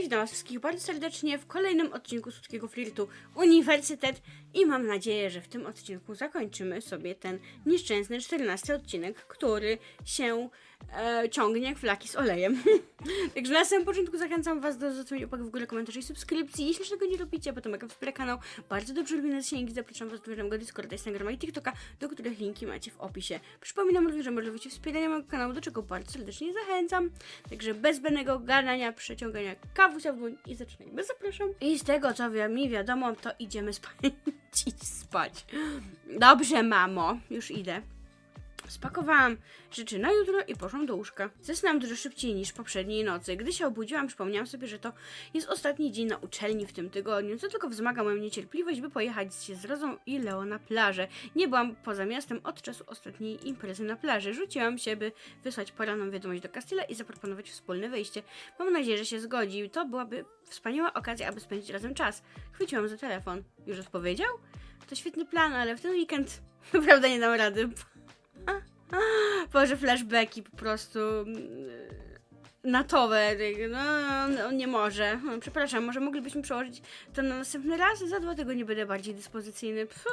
witam was wszystkich bardzo serdecznie w kolejnym odcinku Słodkiego Flirtu Uniwersytet i mam nadzieję, że w tym odcinku zakończymy sobie ten nieszczęsny 14 odcinek, który się e, ciągnie jak flaki z olejem. Także na samym początku zachęcam was do zostawienia uwagi w górę komentarzy i subskrypcji. Jeśli tego nie robicie, potem jak wspierę kanał, bardzo dobrze lubię zasięgi, zapraszam was do mojego Discorda, Instagrama i TikToka, do których linki macie w opisie. Przypominam również, że możecie wspierać mojego kanału, do czego bardzo serdecznie zachęcam. Także bez zbędnego gadania, przeciągania kawusia w dłoń i zaczynajmy, zapraszam. I z tego, co mi wiadomo, to idziemy spać. Idź spać. Dobrze, mamo, już idę. Spakowałam rzeczy na jutro i poszłam do łóżka. Zasnęłam dużo szybciej niż poprzedniej nocy. Gdy się obudziłam, przypomniałam sobie, że to jest ostatni dzień na uczelni w tym tygodniu, co tylko wzmaga moją niecierpliwość, by pojechać się z Rozą i Leo na plażę. Nie byłam poza miastem od czasu ostatniej imprezy na plaży. Rzuciłam się, by wysłać poranną wiadomość do Castilla i zaproponować wspólne wyjście. Mam nadzieję, że się zgodzi. To byłaby wspaniała okazja, aby spędzić razem czas. Chwyciłam za telefon. Już odpowiedział? To świetny plan, ale w ten weekend naprawdę nie dam rady. Boże, flashbacki po prostu mm, natowe. No, no, nie może. No, Przepraszam, może moglibyśmy przełożyć to na następny raz? Za dwa tygodnie będę bardziej dyspozycyjny. Pff.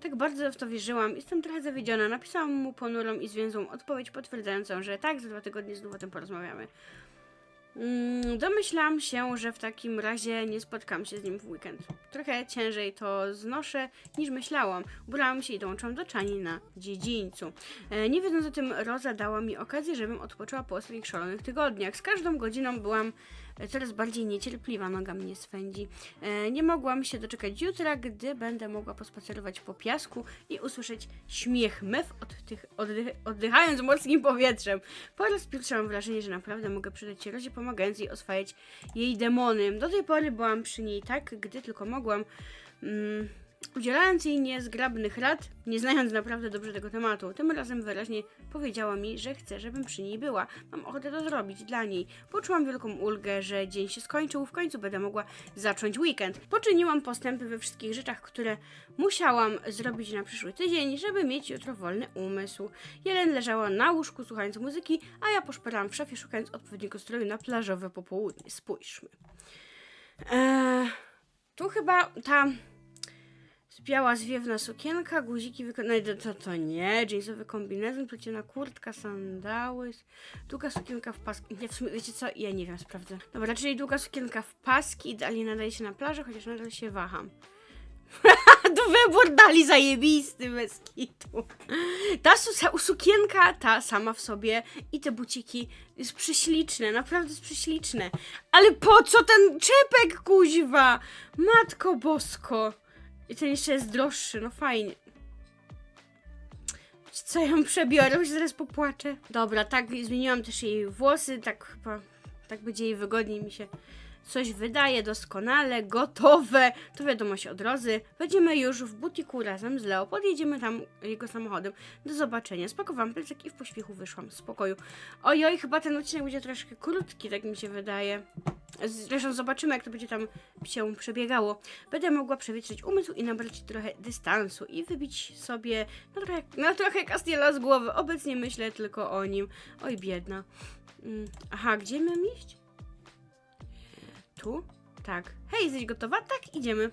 Tak bardzo w to wierzyłam. Jestem trochę zawiedziona. Napisałam mu ponurą i zwięzłą odpowiedź potwierdzającą, że tak, za dwa tygodnie znów o tym porozmawiamy. Mm, domyślam się, że w takim razie nie spotkam się z nim w weekend. Trochę ciężej to znoszę niż myślałam. Ubrałam się i dołączyłam do Czani na dziedzińcu. E, nie wiedząc o tym, Roza dała mi okazję, żebym odpoczęła po ostatnich szalonych tygodniach. Z każdą godziną byłam coraz bardziej niecierpliwa, noga mnie swędzi. E, nie mogłam się doczekać jutra, gdy będę mogła pospacerować po piasku i usłyszeć śmiech mew od tych, oddych, oddychając morskim powietrzem. Po raz pierwszy mam wrażenie, że naprawdę mogę przydać się Rozie, pomagając jej oswajać jej demony. Do tej pory byłam przy niej tak, gdy tylko mogłam. Mm, udzielając jej niezgrabnych rad, nie znając naprawdę dobrze tego tematu. Tym razem wyraźnie powiedziała mi, że chce, żebym przy niej była. Mam ochotę to zrobić dla niej. Poczułam wielką ulgę, że dzień się skończył, w końcu będę mogła zacząć weekend. Poczyniłam postępy we wszystkich rzeczach, które musiałam zrobić na przyszły tydzień, żeby mieć jutro wolny umysł. Jelen leżała na łóżku słuchając muzyki, a ja poszperałam w szafie szukając odpowiedniego stroju na plażowe popołudnie. Spójrzmy. Eee, tu chyba ta biała zwiewna sukienka, guziki wykonane, to, to, to nie, jeansowy kombinezon, pleciona kurtka, sandały, długa sukienka w paski, nie, w sumie, wiecie co, ja nie wiem, sprawdzę. Dobra, czyli długa sukienka w paski, idealnie nadaje się na plażę, chociaż nadal się waham. tu wybór dali zajebisty bez. Ta su- sukienka, ta sama w sobie i te buciki jest prześliczne, naprawdę jest prześliczne. Ale po co ten czepek, kuźwa? Matko bosko. I ten jeszcze jest droższy, no fajnie. Co ją przebiorę, już zaraz popłaczę. Dobra, tak, zmieniłam też jej włosy, tak chyba, tak będzie jej wygodniej mi się coś wydaje doskonale, gotowe. To wiadomość od Rozy. Będziemy już w butiku razem z Leo. Podjedziemy tam jego samochodem. Do zobaczenia. Spakowałam plecak i w pośpiechu wyszłam z pokoju. Ojoj, chyba ten odcinek będzie troszkę krótki, tak mi się wydaje. Zresztą zobaczymy, jak to będzie tam się przebiegało. Będę mogła przewietrzyć umysł i nabrać trochę dystansu i wybić sobie no trochę, no trochę z głowy. Obecnie myślę tylko o nim. Oj, biedna. Mm, Aha, gdzie mam iść? Tu? Tak. Hej, jesteś gotowa? Tak, idziemy.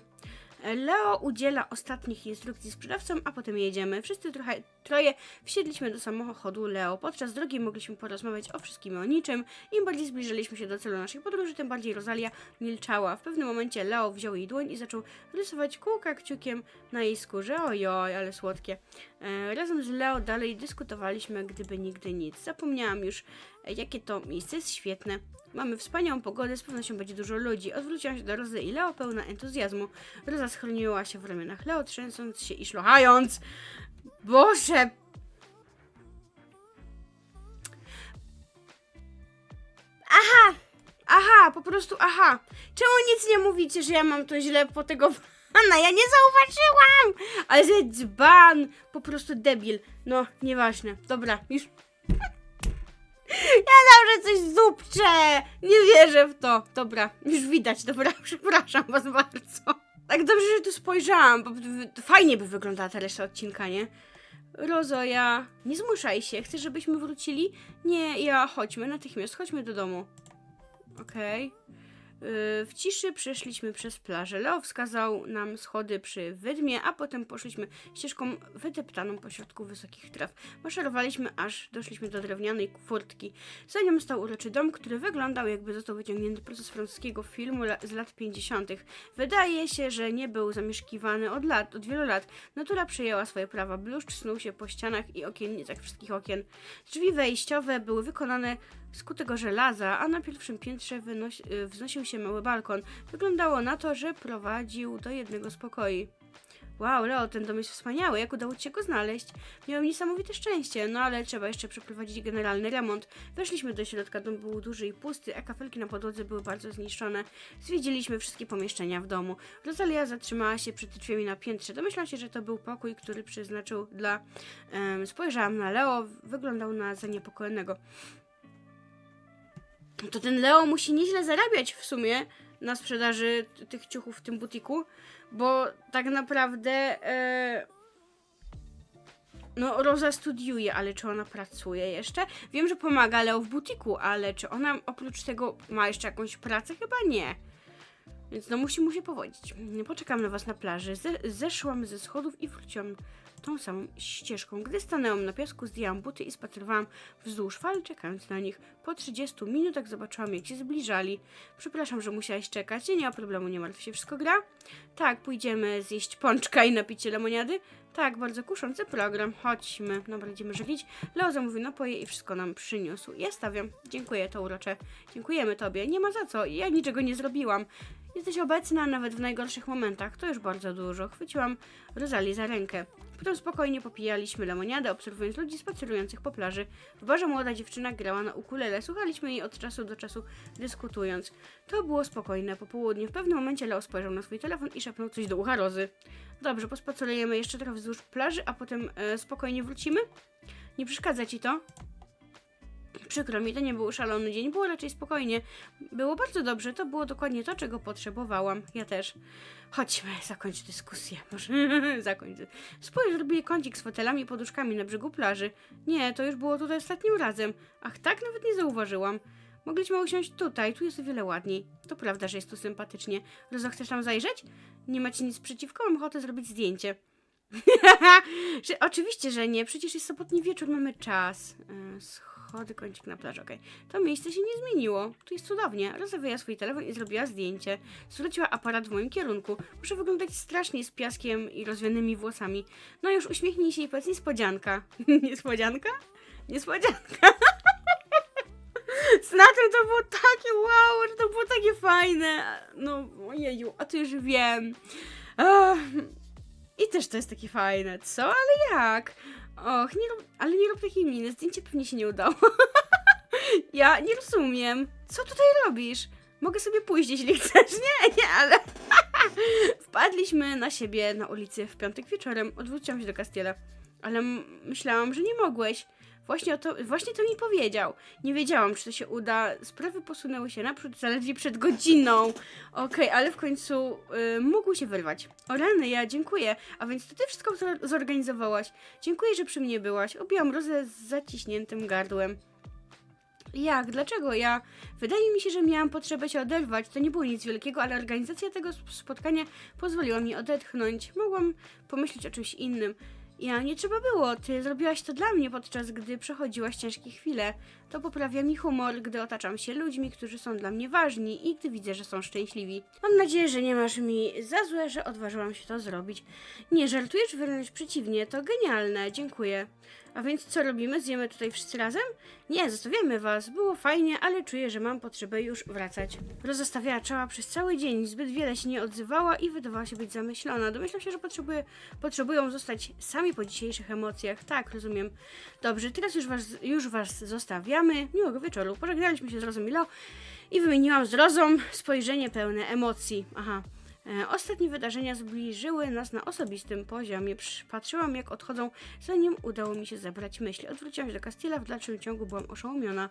Leo udziela ostatnich instrukcji sprzedawcom, a potem jedziemy. Wszyscy trochę, troje wsiedliśmy do samochodu Leo. Podczas drogi mogliśmy porozmawiać o wszystkim i o niczym. Im bardziej zbliżaliśmy się do celu naszej podróży, tym bardziej Rosalia milczała. W pewnym momencie Leo wziął jej dłoń i zaczął rysować kółka kciukiem na jej skórze. Ojoj, ale słodkie. E, razem z Leo dalej dyskutowaliśmy, gdyby nigdy nic. Zapomniałam już, e, jakie to miejsce jest świetne. Mamy wspaniałą pogodę, z pewnością będzie dużo ludzi. Odwróciłam się do Rozy i Leo pełna entuzjazmu. Roza schroniła się w ramionach Leo, trzęsąc się i szlochając. Boże! Aha! Aha, po prostu aha. Czemu nic nie mówicie, że ja mam to źle po tego Anna, ja nie zauważyłam! Ale że dzban! Po prostu debil. No, nieważne. Dobra, już ja zawsze coś zupczę! Nie wierzę w to. Dobra, już widać, dobra, przepraszam was bardzo. Tak dobrze, że tu spojrzałam, bo fajnie by wyglądała ta reszta odcinka, nie? Rozoja, nie zmuszaj się, chcesz, żebyśmy wrócili? Nie, ja, chodźmy, natychmiast, chodźmy do domu. Okej. W ciszy przeszliśmy przez plażę. Leo wskazał nam schody przy wydmie, a potem poszliśmy ścieżką wydeptaną pośrodku wysokich traw. Maszerowaliśmy, aż doszliśmy do drewnianej furtki. Za nią stał uroczy dom, który wyglądał jakby został wyciągnięty proces francuskiego filmu z lat 50. Wydaje się, że nie był zamieszkiwany od lat, od wielu lat. Natura przejęła swoje prawa. Bluszcz snuł się po ścianach i okiennicach wszystkich okien. Drzwi wejściowe były wykonane z kutego żelaza, a na pierwszym piętrze y, wznosił się mały balkon. Wyglądało na to, że prowadził do jednego z pokoi. Wow, Leo, ten dom jest wspaniały. Jak udało ci się go znaleźć? Miałem niesamowite szczęście, no ale trzeba jeszcze przeprowadzić generalny remont. Weszliśmy do środka, dom był duży i pusty, a kafelki na podłodze były bardzo zniszczone. Zwiedziliśmy wszystkie pomieszczenia w domu. Rosalia zatrzymała się przed drzwiami na piętrze. Domyślam się, że to był pokój, który przeznaczył dla... Em, spojrzałam na Leo, wyglądał na zaniepokojonego. To ten Leo musi nieźle zarabiać w sumie na sprzedaży tych ciuchów w tym butiku, bo tak naprawdę e, no Roza studiuje, ale czy ona pracuje jeszcze? Wiem, że pomaga Leo w butiku, ale czy ona oprócz tego ma jeszcze jakąś pracę? Chyba nie. Więc no musi mu się powodzić. Poczekam na was na plaży. Ze zeszłam ze schodów i wróciłam tą samą ścieżką. Gdy stanęłam na piasku, zdjęłam buty i spacerowałam wzdłuż fal, czekając na nich. Po 30 minutach zobaczyłam, jak się zbliżali. Przepraszam, że musiałaś czekać. Nie, ma problemu, nie martw się, wszystko gra? Tak, pójdziemy zjeść pączka i napić się lemoniady? Tak, bardzo kuszący program. Chodźmy. Dobra, będziemy żeglić. Leo zamówił napoje i wszystko nam przyniósł. Ja stawiam. Dziękuję, to urocze. Dziękujemy tobie. Nie ma za co. Ja niczego nie zrobiłam. Jesteś obecna nawet w najgorszych momentach. To już bardzo dużo. Chwyciłam Rozali za rękę. Potem spokojnie popijaliśmy lemoniadę, obserwując ludzi spacerujących po plaży. W młoda dziewczyna grała na ukulele. Słuchaliśmy jej od czasu do czasu, dyskutując. To było spokojne popołudnie. W pewnym momencie Leo spojrzał na swój telefon i szepnął coś do ucha Rozy. Dobrze, pospacerujemy jeszcze trochę wzdłuż plaży, a potem e, spokojnie wrócimy. Nie przeszkadza ci to? Przykro mi, to nie był szalony dzień, było raczej spokojnie. Było bardzo dobrze, to było dokładnie to, czego potrzebowałam. Ja też. Chodźmy, zakończ dyskusję. Może zakończ. Spójrz, robię kącik z fotelami i poduszkami na brzegu plaży. Nie, to już było tutaj ostatnim razem. Ach, tak nawet nie zauważyłam. Mogliśmy usiąść tutaj, tu jest o wiele ładniej. To prawda, że jest tu sympatycznie. Rozo, chcesz tam zajrzeć? Nie macie nic przeciwko, mam ochotę zrobić zdjęcie. że, oczywiście, że nie, przecież jest sobotni wieczór, mamy czas. E, schody, kącik na plaży, okej. To miejsce się nie zmieniło. Tu jest cudownie. Rosa wyjęła swój telefon i zrobiła zdjęcie. Zwróciła aparat w moim kierunku. Muszę wyglądać strasznie z piaskiem i rozwianymi włosami. No już uśmiechnij się i powiedz niespodzianka. niespodzianka? Niespodzianka. Natem to było takie wow, że to było takie fajne. No, ojeju, a to już wiem. I też to jest takie fajne, co? Ale jak? Och, nie rób, ale nie rób takiej miny, zdjęcie pewnie się nie udało. ja nie rozumiem. Co tutaj robisz? Mogę sobie pójść, jeśli chcesz. Nie, nie, ale... Wpadliśmy na siebie na ulicy w piątek wieczorem. Odwróciłam się do Castiela. Ale myślałam, że nie mogłeś. Właśnie, o to, właśnie to mi powiedział. Nie wiedziałam, czy to się uda. Sprawy posunęły się naprzód zaledwie przed godziną. Okej, ale w końcu y, mógł się wyrwać. O rany, ja dziękuję. A więc to ty wszystko zor- zorganizowałaś. Dziękuję, że przy mnie byłaś. Objęłam Rozę z zaciśniętym gardłem. Jak? Dlaczego ja? Wydaje mi się, że miałam potrzebę się oderwać. To nie było nic wielkiego, ale organizacja tego sp- spotkania pozwoliła mi odetchnąć. Mogłam pomyśleć o czymś innym. Ja nie trzeba było. Ty zrobiłaś to dla mnie, podczas gdy przechodziłaś ciężkie chwile. To poprawia mi humor, gdy otaczam się ludźmi, którzy są dla mnie ważni i gdy widzę, że są szczęśliwi. Mam nadzieję, że nie masz mi za złe, że odważyłam się to zrobić. Nie żartujesz, wręcz przeciwnie, to genialne, dziękuję. A więc co robimy? Zjemy tutaj wszyscy razem? Nie, zostawiamy was. Było fajnie, ale czuję, że mam potrzebę już wracać. Rozostawiała czoła przez cały dzień, zbyt wiele się nie odzywała i wydawała się być zamyślona. Domyślam się, że potrzebuje, potrzebują zostać sami po dzisiejszych emocjach. Tak, rozumiem. Dobrze, teraz już was, już was Miłego wieczoru. Pożegnaliśmy się z Rozą i Leo i wymieniłam z Rozą spojrzenie pełne emocji. Aha. E, Ostatnie wydarzenia zbliżyły nas na osobistym poziomie. Patrzyłam, jak odchodzą, zanim udało mi się zebrać myśli. Odwróciłam się do Castilla, w dalszym ciągu byłam oszołomiona.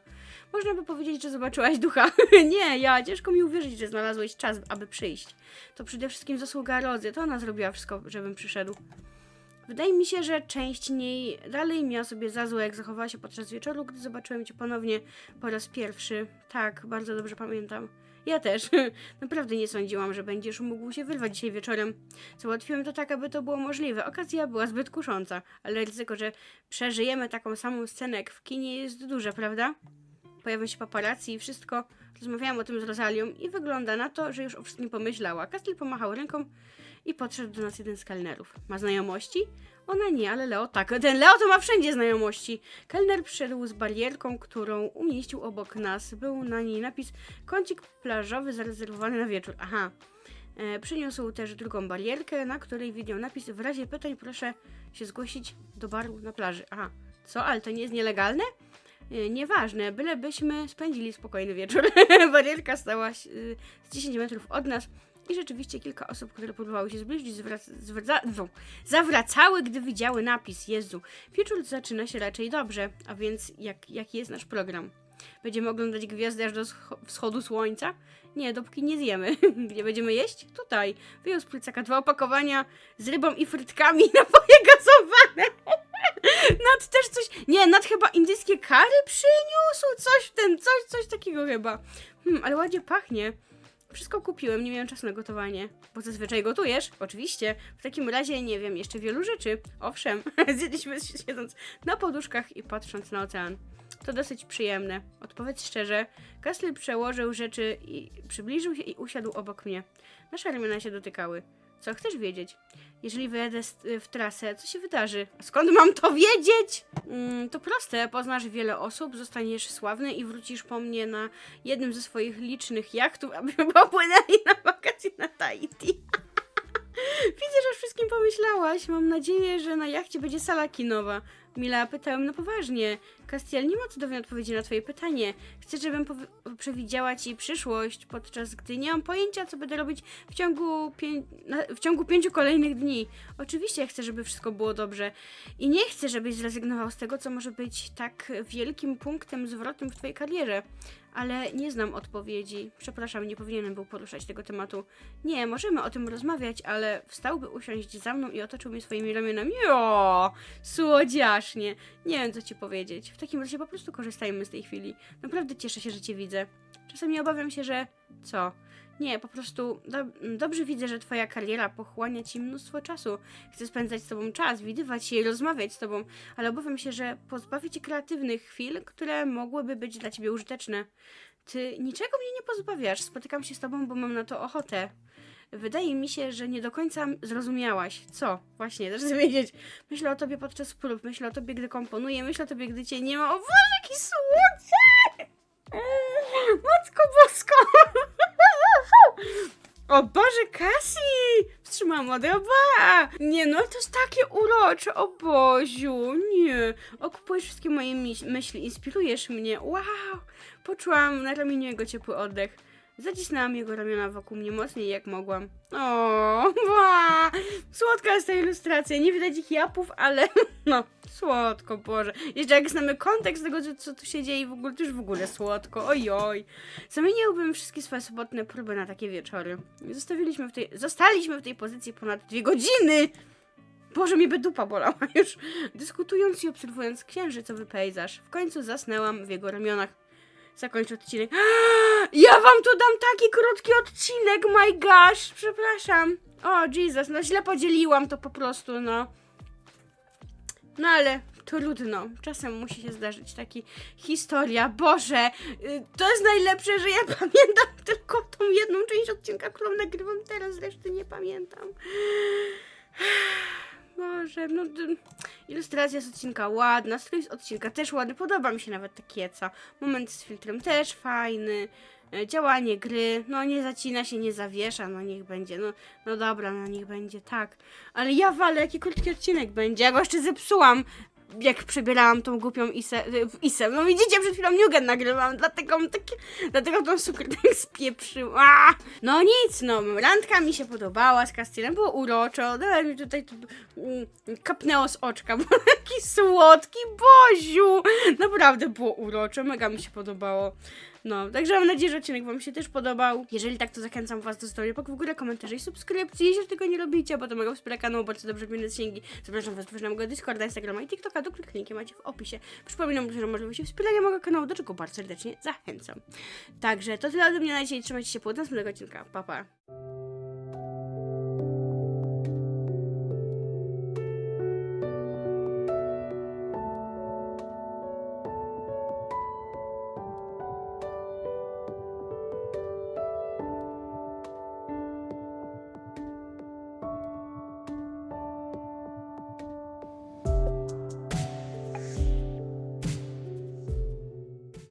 Można by powiedzieć, że zobaczyłaś ducha. nie, ja, ciężko mi uwierzyć, że znalazłeś czas, aby przyjść. To przede wszystkim zasługa Rodzy, to ona zrobiła wszystko, żebym przyszedł. Wydaje mi się, że część niej dalej miała sobie za złe, jak zachowała się podczas wieczoru, gdy zobaczyłem cię ponownie po raz pierwszy. Tak, bardzo dobrze pamiętam. Ja też. Naprawdę nie sądziłam, że będziesz mógł się wyrwać dzisiaj wieczorem. Załatwiłem to tak, aby to było możliwe. Okazja była zbyt kusząca, ale ryzyko, że przeżyjemy taką samą scenę jak w kinie jest duże, prawda? Pojawią się paparazzi i wszystko. Rozmawiałam o tym z Rozalią i wygląda na to, że już o wszystkim pomyślała. Kastel pomachał ręką i podszedł do nas jeden z kelnerów. Ma znajomości? Ona nie, ale Leo tak. Ten Leo to ma wszędzie znajomości. Kelner przyszedł z barierką, którą umieścił obok nas. Był na niej napis kącik plażowy zarezerwowany na wieczór. Aha. E, przyniósł też drugą barierkę, na której widniał napis w razie pytań proszę się zgłosić do baru na plaży. Aha. Co? Ale to nie jest nielegalne? E, Nieważne, bylebyśmy spędzili spokojny wieczór. Barierka stała e, z 10 metrów od nas i rzeczywiście kilka osób, które próbowały się zbliżyć, zwrac- zwraca- zawracały, gdy widziały napis. Jezu, wieczór zaczyna się raczej dobrze, a więc jak, jaki jest nasz program? Będziemy oglądać gwiazdy aż do scho- wschodu słońca? Nie, dopóki nie zjemy. Gdzie będziemy jeść? Tutaj. Wyjął z plecaka dwa opakowania z rybą i frytkami napoje gazowane. Nad też coś. Nie, nad chyba indyjskie kary przyniósł. Coś ten, coś, coś takiego chyba. Hmm, ale ładnie pachnie. Wszystko kupiłem, nie miałem czasu na gotowanie. Bo zazwyczaj gotujesz? Oczywiście. W takim razie nie wiem jeszcze wielu rzeczy. Owszem, zjedliśmy siedząc na poduszkach i patrząc na ocean. To dosyć przyjemne. Odpowiedz szczerze. Kastel przełożył rzeczy i przybliżył się i usiadł obok mnie. Nasze ramiona się dotykały. Co chcesz wiedzieć? Jeżeli wyjadę z- w trasę, co się wydarzy? Skąd mam to wiedzieć? Mm, to proste. Poznasz wiele osób, zostaniesz sławny i wrócisz po mnie na jednym ze swoich licznych jachtów, aby popłynęli na wakacje na Tahiti. Widzę, że o wszystkim pomyślałaś. Mam nadzieję, że na jachcie będzie sala kinowa. Mila, pytałem na poważnie. Castiel, nie ma cudownej odpowiedzi na twoje pytanie. Chcę, żebym przewidziała ci przyszłość, podczas gdy nie mam pojęcia, co będę robić w ciągu, w ciągu pięciu kolejnych dni. Oczywiście chcę, żeby wszystko było dobrze. I nie chcę, żebyś zrezygnował z tego, co może być tak wielkim punktem zwrotnym w twojej karierze. Ale nie znam odpowiedzi. Przepraszam, nie powinienem był poruszać tego tematu. Nie, możemy o tym rozmawiać, ale wstałby usiąść za mną i otoczył mnie swoimi ramionami. Jo, słodziasznie. Nie wiem, co ci powiedzieć. W takim razie po prostu korzystajmy z tej chwili. Naprawdę cieszę się, że cię widzę. Czasami obawiam się, że... Co? Nie, po prostu do- dobrze widzę, że twoja kariera pochłania ci mnóstwo czasu. Chcę spędzać z tobą czas, widywać się i rozmawiać z tobą, ale obawiam się, że pozbawię cię kreatywnych chwil, które mogłyby być dla ciebie użyteczne. Ty niczego mnie nie pozbawiasz. Spotykam się z tobą, bo mam na to ochotę. Wydaje mi się, że nie do końca zrozumiałaś. Co? Właśnie, też chcę wiedzieć. Myślę o tobie podczas prób, myślę o tobie, gdy komponuję, myślę o tobie, gdy cię nie ma. O Boże, jaki słodziak! Matko Bosko! O Boże, Cassie! Wstrzymałam odroba! Nie no, to jest takie urocze, o Boziu, nie. Okupujesz wszystkie moje myśli, inspirujesz mnie, wow! Poczułam na ramieniu jego ciepły oddech. Zacisnęłam jego ramiona wokół mnie mocniej jak mogłam. O, wa! Słodka jest ta ilustracja. Nie widać ich japów, ale no, słodko, Boże. Jeszcze jak znamy kontekst tego, co- tu się dzieje, w ogóle to już w ogóle słodko. Ojoj. Zamieniłbym wszystkie swoje sobotne próby na takie wieczory. Zostawiliśmy w tej, zostaliśmy w tej pozycji ponad dwie godziny. Boże, mnie by dupa bolała już. Dyskutując i obserwując księżycowy pejzaż. W końcu zasnęłam w jego ramionach. Zakończę odcinek. Ja wam tu dam taki krótki odcinek, my gosh. Przepraszam. O, Jesus, no źle podzieliłam to po prostu, no. No ale trudno. Czasem musi się zdarzyć taki historia. Boże, y, to jest najlepsze, że ja pamiętam tylko tą jedną część odcinka, którą nagrywam teraz, reszty nie pamiętam. Boże, no ilustracja z odcinka ładna, strój z odcinka też ładny, podoba mi się nawet ta kieca. Moment z filtrem też fajny. E, Działanie gry, no nie zacina się, nie zawiesza, no niech będzie, no, no dobra, no niech będzie tak. Ale ja walę, jaki krótki odcinek będzie, ja go jeszcze zepsułam, jak przebierałam tą głupią Isę, Isę. No widzicie, przed chwilą Nugen nagrywam, dlatego takie, dlatego tą cukier tak spieprzył. A! No nic, no, randka mi się podobała z Castielem, było uroczo, dałem mi tutaj, tu, mm, kapnęło z oczka, bo taki słodki Boziu! Naprawdę było uroczo, mega mi się podobało. No, także mam nadzieję, że odcinek wam się też podobał. Jeżeli tak, to zachęcam was do zostawienia w górę komentarzy i subskrypcji, jeżeli tego nie robicie, bo to mega wspiera kanał, bardzo dobrze mnie zasięgi. Zapraszam was na mojego Discorda, Instagrama i TikToka, do których linki macie w opisie. Przypominam, że możliwości wspierania mojego kanału, do czego bardzo serdecznie zachęcam. Także to tyle ode mnie na dzisiaj, trzymajcie się, po do następnego odcinka, pa pa.